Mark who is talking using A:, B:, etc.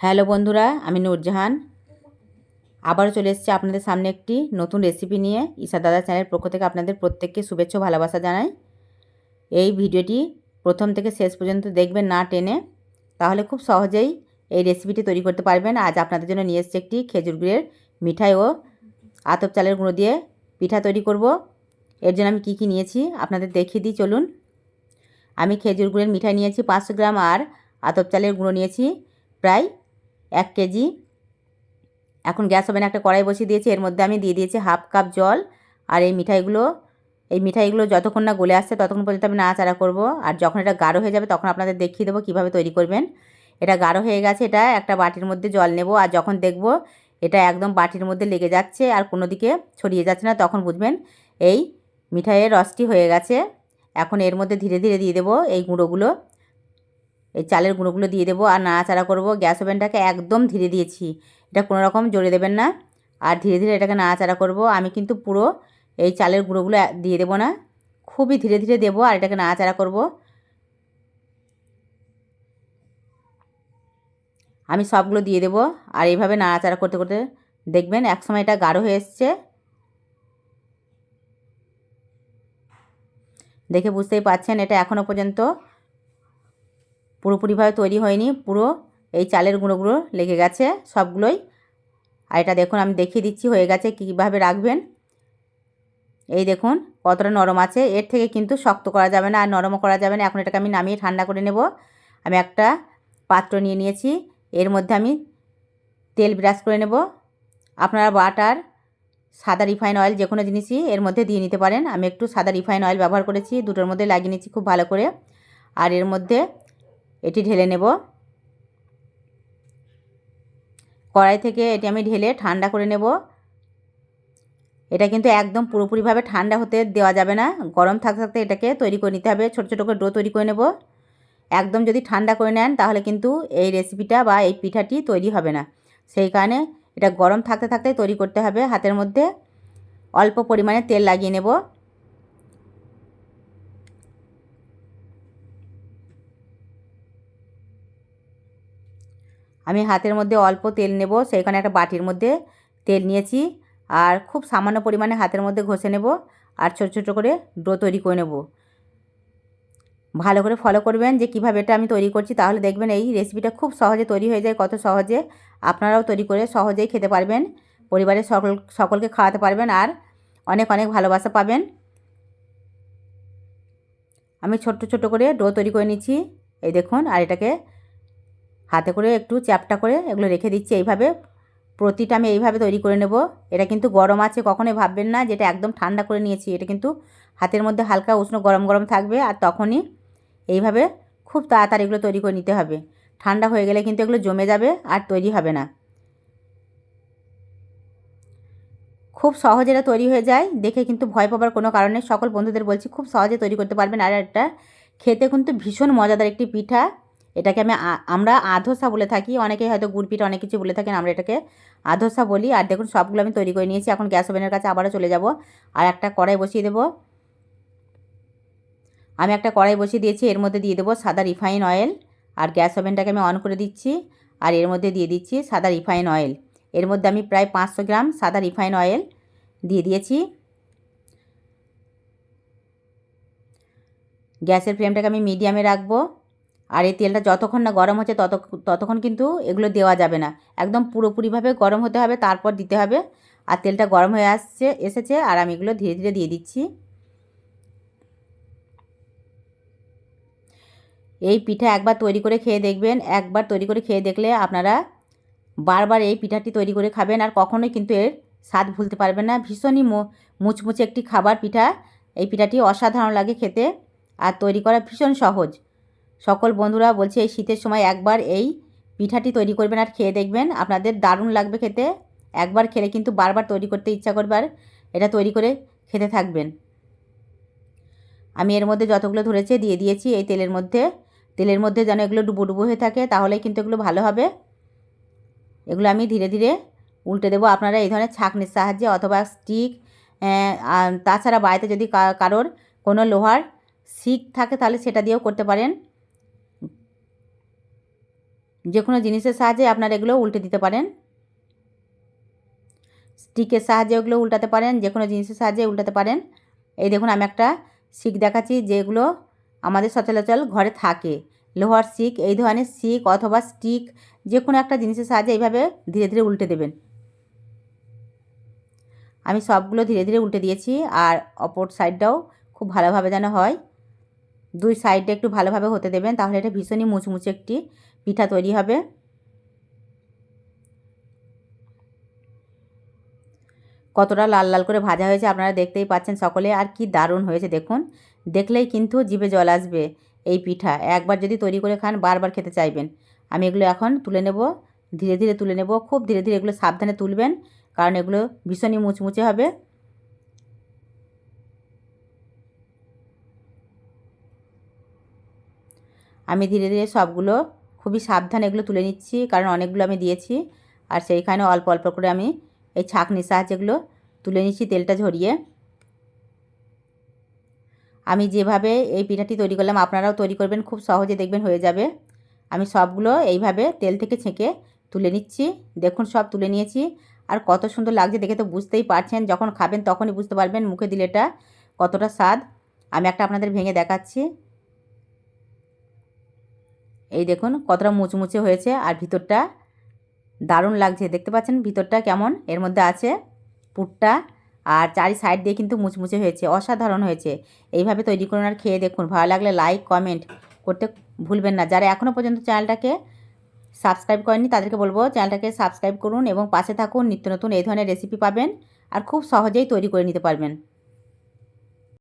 A: Hello বন্ধুরা, আমি নূরজাহান। আবারও চলে এসেছি আপনাদের সামনে একটি নতুন রেসিপি নিয়ে। ঈশা দাদা চ্যানেলের পক্ষ থেকে আপনাদের প্রত্যেককে শুভেচ্ছা ভালোবাসা জানাই। এই ভিডিওটি প্রথম থেকে শেষ পর্যন্ত দেখবেন না টেনে। তাহলে খুব সহজেই এই রেসিপিটি তৈরি করতে পারবেন। আজ আপনাদের জন্য নিয়ে এসেছি একটি খেজুর গুড়ের মিঠাই ও আতপ চালের গুঁড়ো দিয়ে পিঠা তৈরি করব। এর জন্য আমি কী কী নিয়েছি আপনাদের দেখিয়ে দিই, চলুন। আমি খেজুর গুড়ের মিঠাই নিয়েছি পাঁচশো গ্রাম আর আতপ চালের গুঁড়ো নিয়েছি। প্রায় এক কেজি। এখন গ্যাস ওভেনে একটা কড়াই বসিয়ে দিয়েছি, এর মধ্যে আমি দিয়ে দিয়েছি হাফ কাপ জল আর এই মিঠাইগুলো। এই মিঠাইগুলো যতক্ষণ না গলে আসছে ততক্ষণ পর্যন্ত আমি নাড়াচাড়া করব। আর যখন এটা গাঢ় হয়ে যাবে তখন আপনাদের দেখিয়ে দেবো কীভাবে তৈরি করবেন। এটা গাঢ় হয়ে গেছে, এটা একটা বাটির মধ্যে জল নেব আর যখন দেখব এটা একদম বাটির মধ্যে লেগে যাচ্ছে আর কোনো দিকে ছড়িয়ে যাচ্ছে না তখন বুঝবেন এই মিঠাইয়ের রসটি হয়ে গেছে। এখন এর মধ্যে ধীরে ধীরে দিয়ে দেবো এই গুঁড়োগুলো। এই চালের গুঁড়োগুলো দিয়ে দেবো আর নাড়াচাড়া করব। গ্যাস ওভেনটাকে একদম ধীরে দিয়েছি। এটা কোনো রকম জোরে দেবেন না। আর ধীরে ধীরে এটাকে নাড়াচাড়া করব। আমি কিন্তু পুরো এই চালের গুঁড়োগুলো দিয়ে দেবো না। খুবই ধীরে ধীরে দেবো আর এটাকে নাড়াচাড়া করব। আমি সবগুলো দিয়ে দেবো। আর এইভাবে নাড়াচাড়া করতে করতে দেখবেন একসময় এটা গাঢ় হয়ে এসছে। দেখে বুঝতেই পাচ্ছেন এটা এখনও পর্যন্ত পুরোপুরিভাবে তৈরি হয়নি, পুরো এই চালের গুঁড়োগুলো লেগে গেছে সবগুলোই। আর এটা দেখুন, আমি দেখিয়ে দিচ্ছি হয়ে গেছে, কীভাবে রাখবেন। এই দেখুন, কতটা নরম আছে, এর থেকে কিন্তু শক্ত করা যাবে না, আর নরমও করা যাবে না। এখন এটাকে আমি নামিয়ে ঠান্ডা করে নেব। আমি একটা পাত্র নিয়ে নিয়েছি, এর মধ্যে আমি তেল ব্রাশ করে নেব। আপনারা বাটার, সাদা রিফাইন অয়েল যে কোনো জিনিসই এর মধ্যে দিয়ে নিতে পারেন। আমি একটু সাদা রিফাইন অয়েল ব্যবহার করেছি, দুটোর মধ্যে লাগিয়ে নিচ্ছি খুব ভালো করে। আর এর মধ্যে এটি ঢেলে নেব। কড়াই থেকে এটি আমি ঢেলে ঠান্ডা করে নেব। এটা কিন্তু একদম পুরোপুরিভাবে ঠান্ডা হতে দেওয়া যাবে না। গরম থাকতে থাকতে এটাকে তৈরি করে নিতে হবে। ছোটো ছোটো করে ডো তৈরি করে নেব। একদম যদি ঠান্ডা করে নেন তাহলে কিন্তু এই রেসিপিটা বা এই পিঠাটি তৈরি হবে না। সেই কারণে এটা গরম থাকতে থাকতে তৈরি করতে হবে। হাতের মধ্যে অল্প পরিমাণে তেল লাগিয়ে নেব। আমি হাতের মধ্যে অল্প তেল নেব সেইখানে একটা বাটির মধ্যে তেল নিয়েছি আর খুব সামান্য পরিমাণে হাতের মধ্যে ঘষে নেব আর ছোটো ছোটো করে ডো তৈরি করে নেব। ভালো করে ফলো করবেন যে কীভাবে এটা আমি তৈরি করছি, তাহলে দেখবেন এই রেসিপিটা খুব সহজে তৈরি হয়ে যায়, কত সহজে আপনারাও তৈরি করে সহজেই খেতে পারবেন, পরিবারের সকল, সকলকে খাওয়াতে পারবেন আর অনেক অনেক ভালোবাসা পাবেন। আমি ছোট্ট ছোট করে ডো তৈরি করে নিচ্ছি, এই দেখুন, আর এটাকে হাতে করে একটু চ্যাপটা করে এগুলো রেখে দিচ্ছি এইভাবে। প্রতিটা আমি এইভাবে তৈরি করে নেব। এটা কিন্তু গরম আছে, কখনোই ভাববেন না যেটা একদম ঠান্ডা করে নিয়েছি। এটা কিন্তু হাতের মধ্যে হালকা উষ্ণ গরম গরম থাকবে আর তখনই এইভাবে খুব তাড়াতাড়ি এগুলো তৈরি করে নিতে হবে। ঠান্ডা হয়ে গেলে কিন্তু এগুলো জমে যাবে আর তৈরি হবে না। খুব সহজে এটা তৈরি হয়ে যায়। দেখে কিন্তু ভয় পাবার কোনো কারণে সকল বন্ধুদের বলছি, খুব সহজে তৈরি করতে পারবেন। আর একটা খেতে কিন্তু ভীষণ মজাদার একটি পিঠা। এটাকে আমি আমরা আধসা বলে থাকি। অনেকে হয়তো গুড় পিঠা অনেক কিছু বলে থাকেন, আমরা এটাকে আধসা বলি। আর দেখুন, সবগুলো আমি তৈরি করে নিয়েছি। এখন গ্যাস ওভেনের কাছে আবারও চলে যাব। আর একটা কড়াই বসিয়ে দেবো। আমি একটা কড়াই বসিয়ে দিয়েছি। এর মধ্যে দিয়ে দেবো সাদা রিফাইন অয়েল। আর গ্যাস ওভেনটাকে আমি অন করে দিচ্ছি। আর এর মধ্যে দিয়ে দিচ্ছি সাদা রিফাইন অয়েল। এর মধ্যে আমি প্রায় পাঁচশো গ্রাম সাদা রিফাইন অয়েল দিয়ে দিয়েছি। গ্যাসের ফ্লেমটাকে আমি মিডিয়ামে রাখব। আর এই তেলটা যতক্ষণ না গরম হচ্ছে তত ততক্ষণ কিন্তু এগুলো দেওয়া যাবে না। একদম পুরোপুরিভাবে গরম হতে হবে, তারপর দিতে হবে। আর তেলটা গরম হয়ে আসছে, এসেছে, আর আমি এগুলো ধীরে ধীরে দিয়ে দিচ্ছি। এই পিঠা একবার তৈরি করে খেয়ে দেখবেন, একবার তৈরি করে খেয়ে দেখলে আপনারা বারবার এই পিঠাটি তৈরি করে খাবেন আর কখনোই কিন্তু এর স্বাদ ভুলতে পারবেন না। ভীষণই মুচমুচে একটি খাবার পিঠা। এই পিঠাটি অসাধারণ লাগে খেতে আর তৈরি করা ভীষণ সহজ। সকল বন্ধুরা বলছে, এই শীতের সময় একবার এই পিঠাটি তৈরি করবেন আর খেয়ে দেখবেন। আপনাদের দারুণ লাগবে খেতে। একবার খেলে কিন্তু বারবার তৈরি করতে ইচ্ছা করবে আর এটা তৈরি করে খেতে থাকবেন। আমি এর মধ্যে যতগুলো ধরেছে দিয়ে দিয়েছি এই তেলের মধ্যে। তেলের মধ্যে যেন এগুলো ডুবো ডুবো হয়ে থাকে, তাহলে কিন্তু এগুলো ভালো হবে। এগুলো আমি ধীরে ধীরে উল্টে দেবো। আপনারা এই ধরনের ছাঁকনির সাহায্যে অথবা স্টিক তাছাড়া বাড়িতে যদি কারোর কোনো লোহার শিক থাকে, তাহলে সেটা দিয়েও করতে পারেন। যে কোনো জিনিসের সাহায্যে আপনারা এগুলো উল্টে দিতে পারেন। স্টিকের সাহায্যে ওগুলো উল্টাতে পারেন, যে কোনো জিনিসের সাহায্যে উল্টাতে পারেন। এই দেখুন, আমি একটা শিক দেখাচ্ছি যেগুলো আমাদের সচলাচল ঘরে থাকে। লোহার শিক, এই ধরনের শিক অথবা স্টিক, যে কোনো একটা জিনিসের সাহায্যে এইভাবে ধীরে ধীরে উল্টে দেবেন। আমি সবগুলো ধীরে ধীরে উল্টে দিয়েছি আর অপর সাইডটাও খুব ভালোভাবে যেন হয়। দুই সাইডটা একটু ভালোভাবে হতে দেবেন, তাহলে এটা ভীষণই মুচমুচে একটি পিঠা তৈরি হবে। কতটা লাল লাল করে ভাজা হয়েছে আপনারা দেখতেই পাচ্ছেন সকলে, আর কি দারুণ হয়েছে দেখুন। দেখলেই কিন্তু জিভে জল আসবে এই পিঠা। একবার যদি তৈরি করে খান, বারবার খেতে চাইবেন। আমি এগুলো এখন তুলে নেব, ধীরে ধীরে তুলে নেব, খুব ধীরে ধীরে এগুলো সাবধানে তুলবেন, কারণ এগুলো ভীষণই মুচমুচে হবে। আমি ধীরে ধীরে সবগুলো খুবই সাবধানে এগুলো তুলে নিচ্ছি, কারণ অনেকগুলো আমি দিয়েছি। আর সেইখানে অল্প অল্প করে আমি এই ছাঁকনির সাহায্যে এগুলো তুলে নিচ্ছি তেলটা ঝরিয়ে। আমি যেভাবে এই পিঠাটি তৈরি করলাম, আপনারাও তৈরি করবেন, খুব সহজে দেখবেন হয়ে যাবে। আমি সবগুলো এইভাবে তেল থেকে ছেঁকে তুলে নিচ্ছি। দেখুন, সব তুলে নিয়েছি। আর কত সুন্দর লাগছে দেখে তো বুঝতেই পারছেন, যখন খাবেন তখনই বুঝতে পারবেন মুখে দিলে এটা কতটা স্বাদ। আমি একটা আপনাদের ভেঙে দেখাচ্ছি। এই দেখুন কতটা মুচমুচে হয়েছে আর ভিতরটা দারুণ লাগছে। দেখতে পাচ্ছেন ভিতরটা কেমন? এর মধ্যে আছে পুরটা আর চারি সাইড দিয়ে কিন্তু মুচমুচে হয়েছে, অসাধারণ হয়েছে। এইভাবে তৈরি করুন আর খেয়ে দেখুন। ভালো লাগলে লাইক, কমেন্ট করতে ভুলবেন না। যারা এখনও পর্যন্ত চ্যানেলটাকে সাবস্ক্রাইব করেনি তাদেরকে বলব চ্যানেলটাকে সাবস্ক্রাইব করুন এবং পাশে থাকুন। নিত্য নতুন এই ধরনের রেসিপি পাবেন আর খুব সহজেই তৈরি করে নিতে পারবেন।